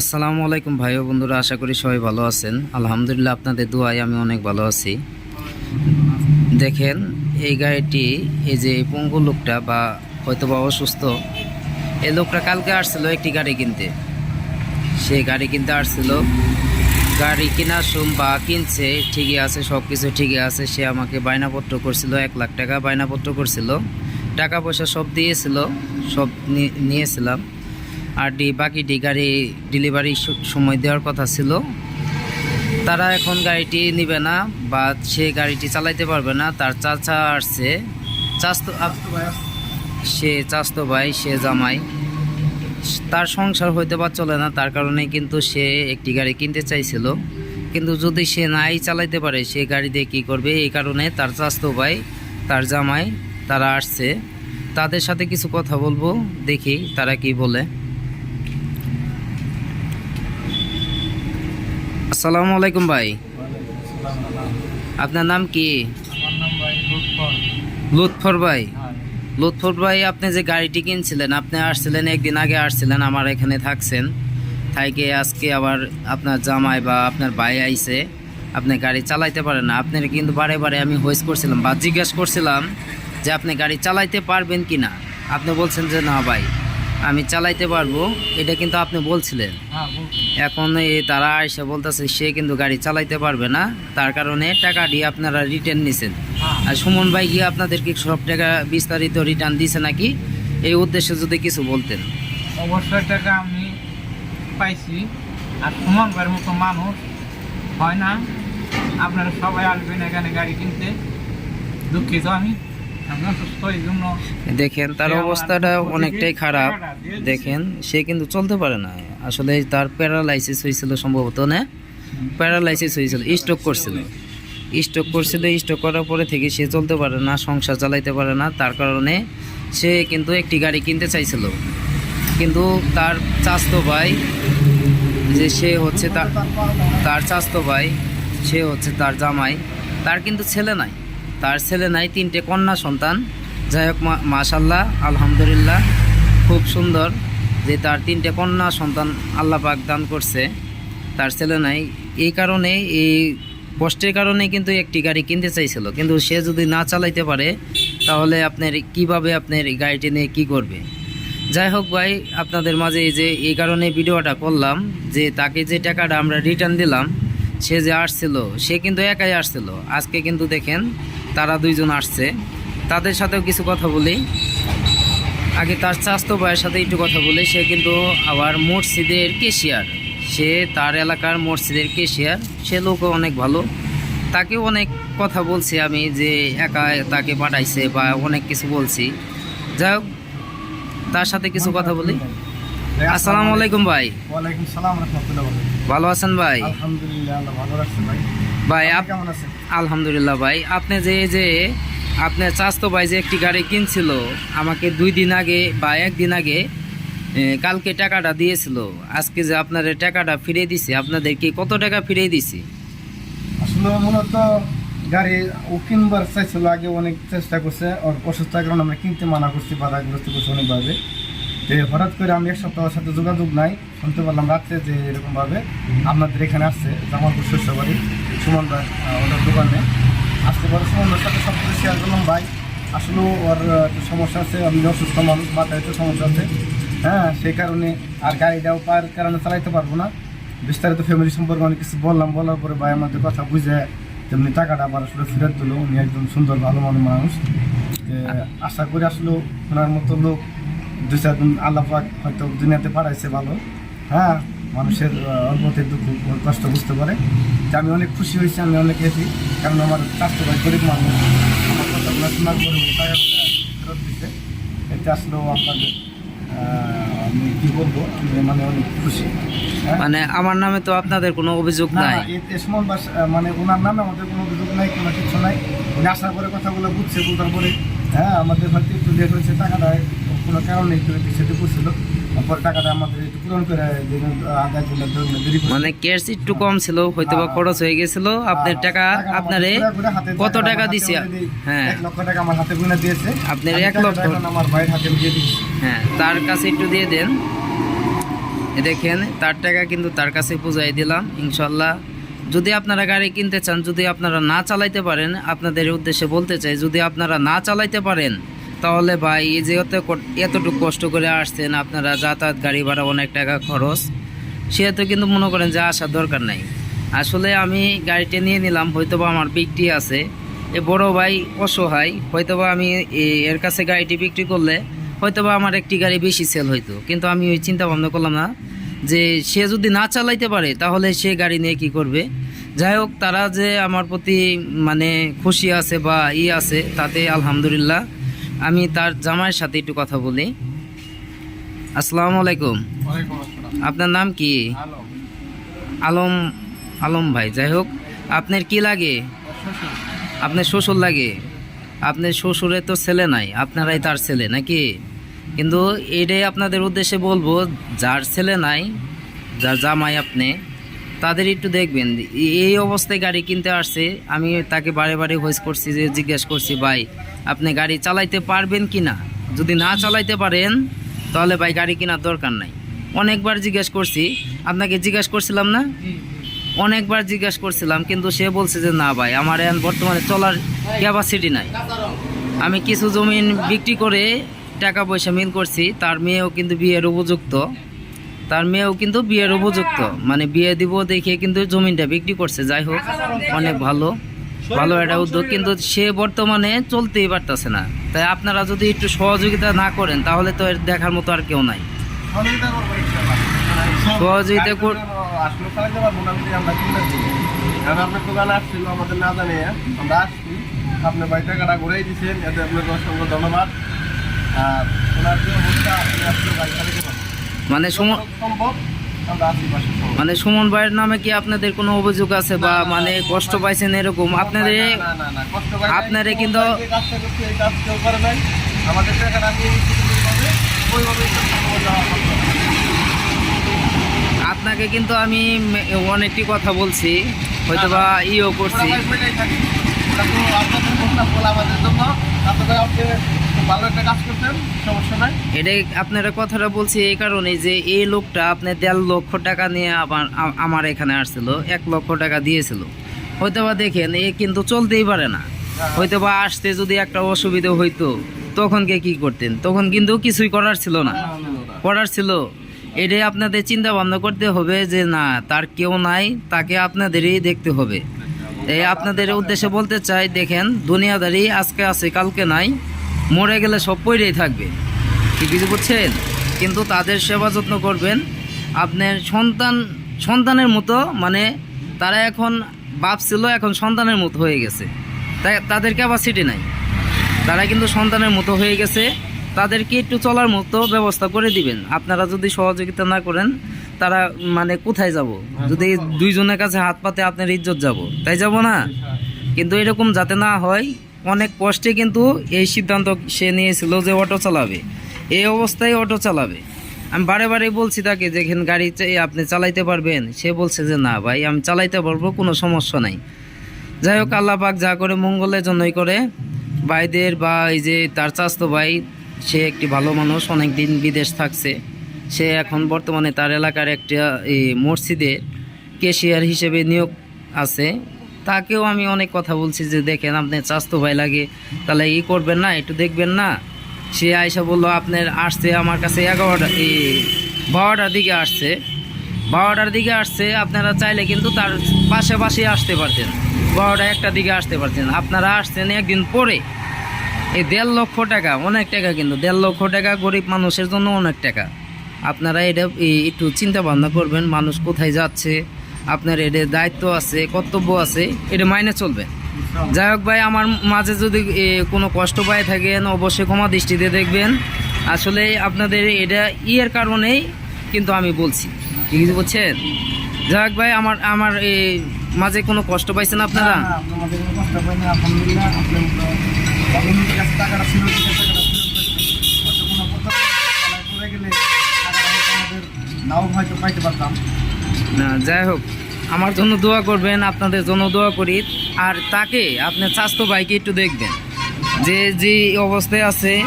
আসসালামু আলাইকুম ভাই ও বন্ধুরা, আশা করি সবাই ভালো আছেন। আলহামদুলিল্লাহ আপনাদের দোয়ায় আমি অনেক ভালো আছি। দেখেন, এই গাড়িটি, এই যে পঙ্গু লোকটা বা হয়তো বা অসুস্থ এই লোকটা কালকে আসছিল একটি গাড়ি কিনতে। সে গাড়ি কিনতে আসছিল। গাড়ি কেনার সম বা কিনছে, ঠিকই আছে সব কিছু ঠিকই আছে। সে আমাকে বায়নাপত্র করছিল, এক লাখ টাকা বায়নাপত্র করছিল। টাকা পয়সা সব দিয়েছিল, সব নিয়েছিলাম। আর ডি বাকিটি গাড়ি ডেলিভারি সময় দেওয়ার কথা ছিল। তারা এখন গাড়িটি নেবে না বা সে গাড়িটি চালাইতে পারবে না, তার চাচা আসছে। চাস্তো সে চাস্তো ভাই, সে জামাই। তার সংসার হইতে বা চলে না, তার কারণে কিন্তু সে একটি গাড়ি কিনতে চাইছিল। কিন্তু যদি সে নাই চালাইতে পারে, সে গাড়ি দিয়ে কী করবে? এই কারণে তার চাস্তো ভাই, তার জামাই, তারা আসছে। তাদের সাথে কিছু কথা বলব, দেখি তারা কি বলে। আসসালামু আলাইকুম ভাই। আপনার নাম কি? লুৎফর। ভাই। হ্যাঁ। লুৎফর ভাই আপনি যে গাড়িটি কিনছিলেন আপনি আসছিলেন একদিন আগে আসছিলেন আমার এখানে থাকছেন। থাইকে আজকে আবার আপনার জামাই বা আপনার ভাই আইছে। আপনি গাড়ি চালাইতে পারেন না। আপনার কিন্তু বারে বারে আমি হোয়েস করছিলাম বা জিজ্ঞেস করছিলাম যে আপনি গাড়ি চালাইতে পারবেন কি না আপনি বলছেন যে না ভাই। আমি চালাইতে পারব এটা কিন্তু আপনি বলছিলেন। হ্যাঁ এখন এই তারা এসে বলতেছে সে কিন্তু গাড়ি চালাইতে পারবে না। তার কারণে টাকা দিয়ে আপনারা রিটার্ন নিছেন। হ্যাঁ। আর সুমন ভাই গিয়ে আপনাদেরকে সব টাকা বিস্তারিত রিটার্ন দিছে নাকি? এই উদ্দেশ্যে যদি কিছু বলতেন। অবশ্যই টাকা আমি পাইছি। আর সুমন ভাইয়ের মতো মানুষ হয় না। আপনারা সবাই আসবেন এখানে গাড়ি কিনতে। দুঃখিত আমি। দেখেন তার অবস্থাটা অনেকটাই খারাপ। দেখেন সে কিন্তু চলতে পারে না আসলে তার প্যারালাইসিস হয়েছিল সম্ভবত না? প্যারালাইসিস হয়েছিল স্ট্রোক করছিল। স্ট্রোক করছিল স্ট্রোক করার পরে থেকে সে চলতে পারে না সংসার চালাইতে পারে না। তার কারণে সে কিন্তু একটি গাড়ি কিনতে চাইছিল। কিন্তু তার চাস্তো ভাই যে সে হচ্ছে তার তার চাস্তো ভাই সে হচ্ছে তার জামাই তার কিন্তু ছেলে নাই। তার ছেলে নাই, তিনটে কন্যা সন্তান। যাই হোক মাশাল্লাহ আলহামদুলিল্লাহ, খুব সুন্দর যে তার তিনটে কন্যা সন্তান আল্লাহ পাক দান করছে। তার ছেলে নাই। এই কারণে, এই কষ্টের কারণে কিন্তু একটি গাড়ি কিনতে চাইছিল। কিন্তু সে যদি না চালাইতে পারে, তাহলে আপনার কীভাবে আপনার গাড়িটি নিয়ে কী করবে? যাই হোক ভাই, আপনাদের মাঝে যে, এই কারণে ভিডিওটা করলাম যে, তাকে যে টাকাটা আমরা রিটার্ন দিলাম, সে যে আসছিল, সে কিন্তু একাই আসছিল। আজকে কিন্তু দেখেন তারা দুইজন আসছে। তাদের সাথেও কিছু কথা বলি। আগে তার চাস্তো ভাইয়ের সাথে একটু কথা বলি। সে কিন্তু আবার মসজিদের কেশিয়ার সে তার এলাকার মসজিদের কেশিয়ার সে লোকও অনেক ভালো। তাকেও অনেক কথা বলছি আমি যে একা তাকে পাঠাইছে বা অনেক কিছু বলছি। যাই হোক তার সাথে কিছু কথা বলি। আসসালামু আলাইকুম ভাই। ওয়ালাইকুম সালাম রহমতুল্লাহ। ভালো আছেন ভাই? আলহামদুলিল্লাহ ভালো রাখছে ভাই। ভাই আপনি কেমন আছেন? আলহামদুলিল্লাহ ভাই আপনি যে এই যে আপনার চাস্তো ভাই যে একটি গাড়ি কিনছিল আমাকে দুই দিন আগে বা একদিন আগে কালকে টাকাটা দিয়েছিল। আজকে যে আপনার টাকাটা ফিরিয়ে দিছে আপনাদেরকে কত টাকা ফিরিয়ে দিছি? আসলে মূলত গাড়ি ও কিনবার চাইছিল আগে অনেক চেষ্টা করছে ওর অসুস্থতার কারণে আমরা কিনতে মানা করছি বাধাগ্রস্ত করছি অনেকভাবে। যে হঠাৎ করে আমি এক সপ্তাহের সাথে যোগাযোগ নাই শুনতে পারলাম রাত্রে যে এরকমভাবে আপনাদের এখানে আসছে জামালপুর শস্য বাড়ি সুমন আহ, ওনার দোকানে। আসতে পারে সুমনের সাথে সব কিছু শেয়ার করলাম। ভাই আসলেও ওর একটু সমস্যা আছে। আমি অসুস্থ মানুষ মাথায় একটু সমস্যা আছে। হ্যাঁ সেই কারণে আর গাড়িটাও পার কারণে চালাইতে পারব না। বিস্তারিত ফ্যামিলি সম্পর্কে অনেক কিছু বললাম। বলার পরে ভাই আমাদের কথা বুঝে তেমনি টাকাটা আবার আসলে ফেরত দিল। উনি একজন সুন্দর ভালো মনে মানুষ। আশা করি আসলে ওনার মতো লোক দু চার দিন আল্লাহ পাক হয়তো দুনিয়াতে পাঠাইছে ভালো। হ্যাঁ মানুষের অল্পতে দুঃখ কষ্ট বুঝতে পারে। যে আমি অনেক খুশি হয়েছি আমি অনেক হ্যাপি কারণ আমার স্বাস্থ্য ভাই গরিব মানুষ। আমার কথাগুলো শোনার পরে ফেরত দিচ্ছে এতে আসলেও আপনাদের আমি কী বলব মানে অনেক খুশি। হ্যাঁ? মানে আমার নামে তো আপনাদের কোনো অভিযোগ নাই। এ সুমন বাস মানে ওনার নামে আমাদের কোনো অভিযোগ নাই কোনো কিছু নাই। উনি আসার পরে কথাগুলো বুঝছে বুঝার পরে হ্যাঁ আমাদের হয়তো একটু লেট হয়েছে টাকাটা কোনো কারণে একটু সেটা করছিল পরে টাকাটা আমাদের একটু পূরণ করে। মানে ক্যাশ একটু কম ছিল হয়তো বা খরচ হয়ে গেছিল। আপনার টাকা আমাদের আপনারে কত টাকা দিছি? হ্যাঁ। লক্ষ টাকা আমার হাতে গুনে দিয়েছে আপনার এক লক্ষ? আমার ভাইয়ের হাতে দিয়ে দিচ্ছি। হ্যাঁ তার কাছে একটু দিয়ে দেন। দেখেন তার টাকা কিন্তু তার কাছে বুঝাই দিলাম ইনশাল্লাহ যদি আপনারা গাড়ি কিনতে চান যদি আপনারা না চালাইতে পারেন আপনাদের উদ্দেশ্যে বলতে চাই যদি আপনারা না চালাইতে পারেন তাহলে ভাই, এই যে এতটুকু কষ্ট করে আসছেন আপনারা, যাতায়াত গাড়ি ভাড়া অনেক টাকা খরচ, সেহেতু কিন্তু মনে করেন যে আসার দরকার নাই। আসলে আমি গাড়িটা নিয়ে নিলাম, হয়তোবা আমার বিক্রি আছে। এ বড় ভাই অসহায়, হয়তোবা আমি এর কাছে গাড়িটি বিক্রি করলে হয়তোবা আমার একটি গাড়ি বেশি সেল হইতো। কিন্তু আমি ওই চিন্তা ভাবনা করলাম না যে সে যদি না চালাইতে পারে, তাহলে সে গাড়ি নিয়ে কি করবে? যাই হোক, তারা যে আমার প্রতি মানে খুশি আছে বা ই আছে, তাতে আলহামদুলিল্লাহ আমি তার জামাইয়ের সাথে একটু কথা বলি। আসসালামু আলাইকুম। আপনার নাম কি? আলম। আলম ভাই যাই হোক আপনার কি লাগে? আপনার শ্বশুর লাগে? আপনার শ্বশুরের তো ছেলে নাই আপনারাই তার ছেলে নাকি? কিন্তু এটাই আপনাদের উদ্দেশ্যে বলব যার ছেলে নাই যার জামাই আপনি তাদের একটু দেখবেন। এই অবস্থায় গাড়ি কিনতে আসছে আমি তাকে বারে বারে ভয়েস করছি যে জিজ্ঞেস করছি ভাই আপনি গাড়ি চালাইতে পারবেন কি না? যদি না চালাইতে পারেন, তাহলে ভাই গাড়ি কেনার দরকার নাই। অনেকবার জিজ্ঞেস করছি, আপনাকে জিজ্ঞেস করছিলাম না? অনেকবার জিজ্ঞেস করছিলাম, কিন্তু সে বলছে যে না ভাই, আমার এখন বর্তমানে চলার ক্যাপাসিটি নাই। আমি কিছু জমিন বিক্রি করে টাকা পয়সা মিল করছি, তার মেয়েও কিন্তু বিয়ের উপযুক্ত। তার মেয়েও কিন্তু বিয়ের উপযুক্ত। মানে বিয়ে দিব দেখে কিন্তু জমিনটা বিক্রি করছে। যাই হোক, অনেক ভালো। ভালো একটা উদ্যোগ কিন্তু সে বর্তমানে চলতেই পারতেছে না। তাই আপনারা যদি একটু সহযোগিতা না করেন তাহলে তো এর দেখার মতো আর কেউ নাই। সহযোগিতা কর- আপনার দোকানে আসছিল আমাদের না জানিয়ে আমরা আসছি। আপনি বাড়ি টাকাটা ঘুরেই দিচ্ছেন এতে আপনাকে অসংখ্য ধন্যবাদ। আর ওনার যে অবস্থা আপনি মানে সম্ভব মানে সুমন ভাইয়ের নামে কি আপনাদের কোনো অভিযোগ আছে বা মানে কষ্ট পাইছেন এরকম আপনাদের। আপনারে কিন্তু-। আমাদের। আপনাকে কিন্তু আমি অনেকটি কথা বলছি হয়তো বা ইও করছি এই যে এই লোকটা আপনি দেড় লক্ষ টাকা নিয়ে আমার এখানে আসছিল, এক লক্ষ টাকা দিয়েছিল। হয়তোবা দেখেন, এ কিন্তু চলতেই পারে না। হয়তোবা আসতে যদি একটা অসুবিধা হইতো, তখন কে কি করতেন? তখন কিন্তু কিছুই করার ছিল না। করার ছিল। এটাই আপনাদের চিন্তা ভাবনা করতে হবে যে না, তার কেউ নাই, তাকে আপনাদেরই দেখতে হবে। এই আপনাদের উদ্দেশ্যে বলতে চাই, দেখেন, দুনিয়াদারি আজকে আছে, কালকে নাই। মরে গেলে সব পইরেই থাকবে। কি কিছু বুঝছেন কিন্তু তাদের সেবা যত্ন করবেন। আপনার সন্তান, সন্তানের মতো মানে তারা এখন বাপ ছিল, এখন সন্তানের মতো হয়ে গেছে। তাদের ক্যাপাসিটি নাই। তারা কিন্তু সন্তানের মতো হয়ে গেছে। তাদেরকে একটু চলার মতো ব্যবস্থা করে দিবেন। আপনারা যদি সহযোগিতা না করেন, তারা মানে কোথায় যাব? যদি দুইজনের কাছে হাত পাতে আপনার ইজ্জত যাব। তাই যাব না? কিন্তু এরকম যাতে না হয় অনেক কষ্টে কিন্তু এই সিদ্ধান্ত সে নিয়েছিল যে অটো চালাবে। এই অবস্থায় অটো চালাবে। আমি বারে বারে বলছি তাকে যে, এখানে গাড়ি আপনি চালাইতে পারবেন? সে বলছে যে, না ভাই, আমি চালাইতে পারব, কোনো সমস্যা নাই। যাই হোক, আল্লাহ পাক যা করে মঙ্গলের জন্যই করে। ভাইদের বা এই যে তার চাস্তো ভাই, সে একটি ভালো মানুষ অনেক দিন বিদেশ থাকছে। সে এখন বর্তমানে তার এলাকার একটা, এই মসজিদে কেশিয়ার হিসেবে নিয়োগ আছে। তাকেও আমি অনেক কথা বলছি যে, দেখেন আপনি চাস্তো ভাই লাগে, তাহলে ই করবেন না, একটু দেখবেন না। সে আয়সা বলল, আপনার আসছে আমার কাছে এগারোটা এই বারোটার দিকে আসছে। বারোটার দিকে আসছে, আপনারা চাইলে কিন্তু তার পাশে পাশে আসতে পারতেন। বারোটা একটা দিকে আসতে পারতেন। আপনারা আসছেন একদিন পরে। এই দেড় লক্ষ টাকা, অনেক টাকা কিন্তু, দেড় লক্ষ টাকা গরিব মানুষের জন্য অনেক টাকা। আপনারা এটা একটু চিন্তা ভাবনা করবেন, মানুষ কোথায় যাচ্ছে? আপনার এটা দায়িত্ব আছে, কর্তব্য আছে, এটা মাইনে চলবে। যাই হোক ভাই, আমার মাঝে যদি কোনো কষ্ট পায় থাকেন, অবশ্যই ক্ষমা দৃষ্টিতে দেখবেন। আসলে আপনাদের এটা ইয়ের কারণেই কিন্তু আমি বলছি। ঠিক আছে বুঝছেন? যাই হোক ভাই, আমার আমার এই মাঝে কোনো কষ্ট পাইছেন আপনারা? আমাদের নাও হয়তো পাইতে পারতাম। না, যাই হোক, আমার জন্য দোয়া করবেন, আপনাদের জন্য দোয়া করি। আর তাকে, আপনার স্বাস্থ্য ভাইকে একটু দেখবেন। যে যে অবস্থায় আছে,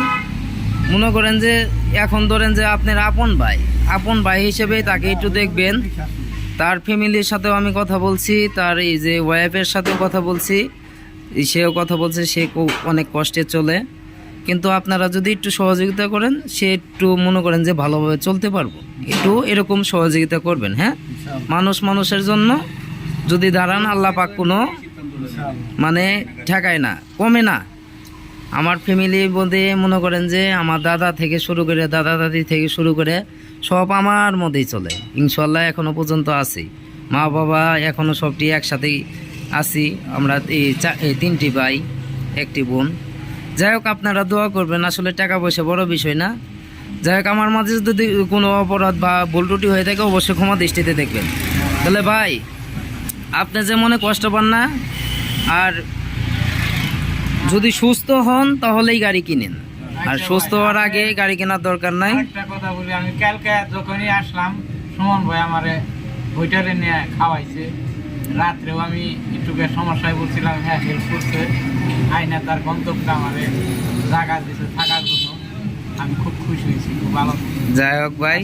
মনে করেন যে, এখন ধরেন যে আপনার আপন ভাই আপন ভাই হিসেবে তাকে একটু দেখবেন। তার ফ্যামিলির সাথেও আমি কথা বলছি, তার এই যে ওয়াইফের সাথেও কথা বলছি। সেও কথা বলছে, সে অনেক কষ্টে চলে। কিন্তু আপনারা যদি একটু সহযোগিতা করেন, সে একটু মনে করেন যে ভালোভাবে চলতে পারব। একটু এরকম সহযোগিতা করবেন হ্যাঁ? মানুষ মানুষের জন্য যদি দাঁড়ান, আল্লাহ পাক কোনো মানে ঠেকায় না, কমে না। আমার ফ্যামিলি বলতে মনে করেন যে আমার দাদা থেকে শুরু করে, দাদা দাদি থেকে শুরু করে সব আমার মধ্যেই চলে। ইনশাল্লাহ এখনও পর্যন্ত আছি। মা বাবা এখনও সবটি একসাথেই আছি। আমরা এই তিনটি ভাই, একটি বোন। যাই হোক, আপনারা দোয়া করবেন। আসলে টাকা পয়সা বড় বিষয় না। যাই হোক, আমার মাঝে যদি কোনো অপরাধ বা ভুল হয়ে থাকে, অবশ্যই ক্ষমা দৃষ্টিতে দেখবেন। তাহলে ভাই, আপনি যে মনে কষ্ট পান না, আর যদি সুস্থ হন, তাহলেই গাড়ি কিনেন। আর সুস্থ হওয়ার আগে গাড়ি কেনার দরকার নাই। একটা কথা বলি, আমি কালকে যখনই আসলাম, সুমন ভাই আমারে ওইটারে নিয়ে খাওয়াইছে। রাত্রেও আমি একটুকে সমস্যায় বলছিলাম হ্যাঁ হেল্প করছে। আইনা তার গন্তব্যটা আমারে জায়গা দিছে, থাকার আমি খুব খুশি হয়েছি খুব ভালো যাই হোক ভাই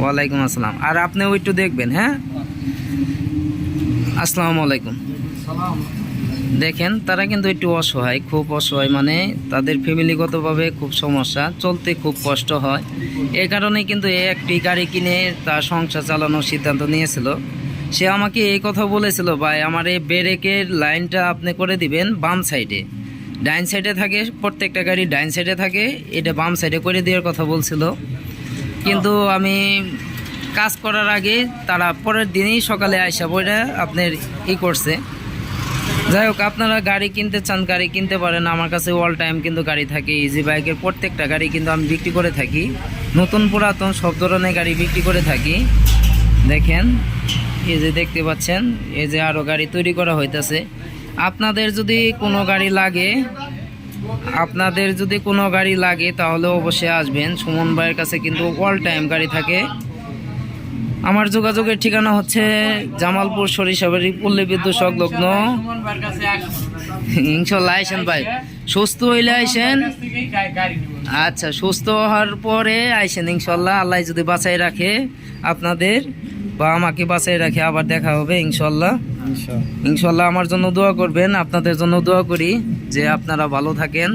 ওয়ালাইকুম আসসালাম। আর আপনিও একটু দেখবেন হ্যাঁ? আসসালামু আলাইকুম। দেখেন তারা কিন্তু একটু অসহায় খুব অসহায় মানে তাদের ফ্যামিলিগতভাবে খুব সমস্যা চলতে খুব কষ্ট হয়। এই কারণে কিন্তু এ একটি গাড়ি কিনে তার সংসার চালানোর সিদ্ধান্ত নিয়েছিল। সে আমাকে এই কথা বলেছিল ভাই আমার এই ব্রেকের লাইনটা আপনি করে দিবেন বাম সাইডে। ডাইন সাইডে থাকে প্রত্যেকটা গাড়ি ডাইন সাইডে থাকে। এটা বাম সাইডে করে দেওয়ার কথা বলছিল। কিন্তু আমি কাজ করার আগে তারা পরের দিনই সকালে আইসা বইটা আপনার ই করছে। যাই হোক আপনারা গাড়ি কিনতে চান গাড়ি কিনতে পারেন। আমার কাছে অল টাইম কিন্তু গাড়ি থাকে ইজি বাইকের প্রত্যেকটা গাড়ি কিন্তু আমি বিক্রি করে থাকি। নতুন পুরাতন সব ধরনের গাড়ি বিক্রি করে থাকি। দেখেন এই যে দেখতে পাচ্ছেন এই যে আরও গাড়ি তৈরি করা হইতেছে। আপনাদের যদি কোনো গাড়ি লাগে, আপনাদের যদি কোনো গাড়ি লাগে, তাহলে অবশ্যই আসবেন। সুমন ভাইয়ের কাছে কিন্তু অল টাইম গাড়ি থাকে। আমার যোগাযোগের ঠিকানা হচ্ছে জামালপুর সরিষাবাড়ি পল্লী বিদ্যুৎ সংলগ্ন। ইনশাল্লাহ আইসেন ভাই। সুস্থ হইলে আইসেন। আচ্ছা সুস্থ হওয়ার পরে আইসেন ইনশাল্লাহ। আল্লাহ যদি বাঁচাই রাখে আপনাদের বা আমাকে বাঁচাই রাখে, আবার দেখা হবে ইনশাল্লাহ। ইনশাল্লাহ আমার জন্য দোয়া করবেন আপনাদের জন্য দোয়া করি যে আপনারা ভালো থাকেন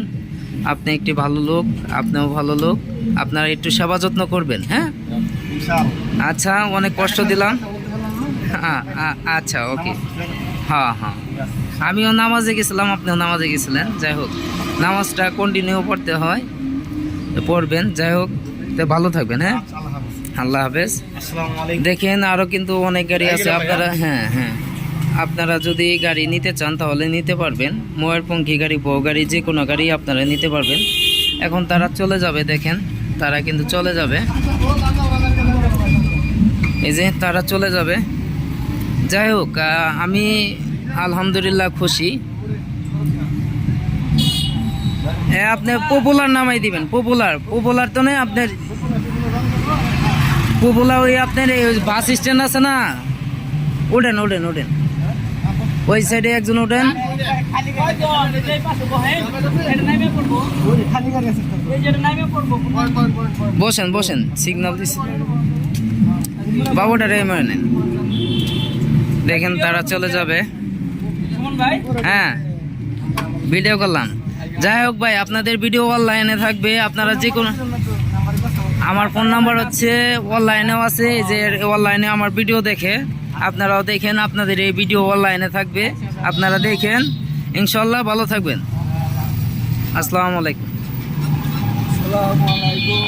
আপনি একটি ভালো লোক আপনিও ভালো লোক আপনারা একটু সেবা যত্ন করবেন হ্যাঁ? আচ্ছা অনেক কষ্ট দিলাম। হ্যাঁ আচ্ছা ওকে। হ্যাঁ হ্যাঁ আমিও নামাজে গেছিলাম আপনিও নামাজে গেছিলেন যাই হোক। নামাজটা কন্টিনিউ পড়তে হয় পড়বেন যাই হোক। তো ভালো থাকবেন হ্যাঁ? আল্লাহ হাফেজ। দেখেন আরও কিন্তু অনেক গাড়ি আছে আপনারা হ্যাঁ হ্যাঁ। আপনারা যদি এই গাড়ি নিতে চান, তাহলে নিতে পারবেন। ময়ূরপঙ্খী গাড়ি, বউ গাড়ি, যে কোনো গাড়ি আপনারা নিতে পারবেন। এখন তারা চলে যাবে, দেখেন, তারা কিন্তু চলে যাবে। এই যে, তারা চলে যাবে। যাই হোক আমি আলহামদুলিল্লাহ খুশি। হ্যাঁ আপনি পপুলার নামাই দিবেন পপুলার পপুলার তো নেই আপনার পপুলার ওই আপনার এই বাস স্ট্যান্ড আছে না? ওঠেন ওঠেন ওঠেন। ওই সাইডে একজন ওঠেন। বসেন বসেন সিগন্যাল দিছি। বাবুটা রে মেরে নেন। দেখেন তারা চলে যাবে। হ্যাঁ ভিডিও করলাম। যাই হোক ভাই, আপনাদের ভিডিও অনলাইনে থাকবে। আপনারা যে কোনো আমার ফোন নাম্বার হচ্ছে অনলাইনেও আছে যে অনলাইনে আমার ভিডিও দেখে। আপনারাও দেখেন, আপনাদের এই ভিডিও অনলাইনে থাকবে। আপনারা দেখেন। ইনশাল্লাহ ভালো থাকবেন। আসসালামু আলাইকুম।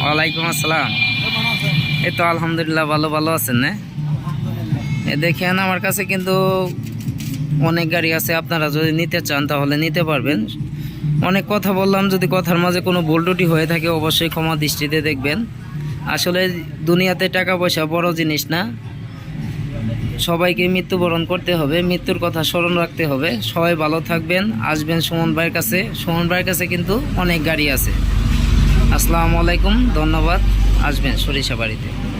ওয়ালাইকুম আসসালাম। এই তো আলহামদুলিল্লাহ ভালো ভালো আছেন, না? এ দেখেন, আমার কাছে কিন্তু অনেক গাড়ি আছে। আপনারা যদি নিতে চান, তাহলে নিতে পারবেন। অনেক কথা বললাম, যদি কথার মাঝে কোনো ত্রুটি হয়ে থাকে, অবশ্যই ক্ষমা দৃষ্টিতে দেখবেন। আসলে দুনিয়াতে টাকা পয়সা বড় জিনিস না। সবাইকে মৃত্যুবরণ করতে হবে, মৃত্যুর কথা স্মরণ রাখতে হবে। সবাই ভালো থাকবেন। আসবেন সুমন ভাইয়ের কাছে। সুমন ভাইয়ের কাছে কিন্তু অনেক গাড়ি আছে। আসসালামু আলাইকুম, ধন্যবাদ। আসবেন সরিষা বাড়িতে।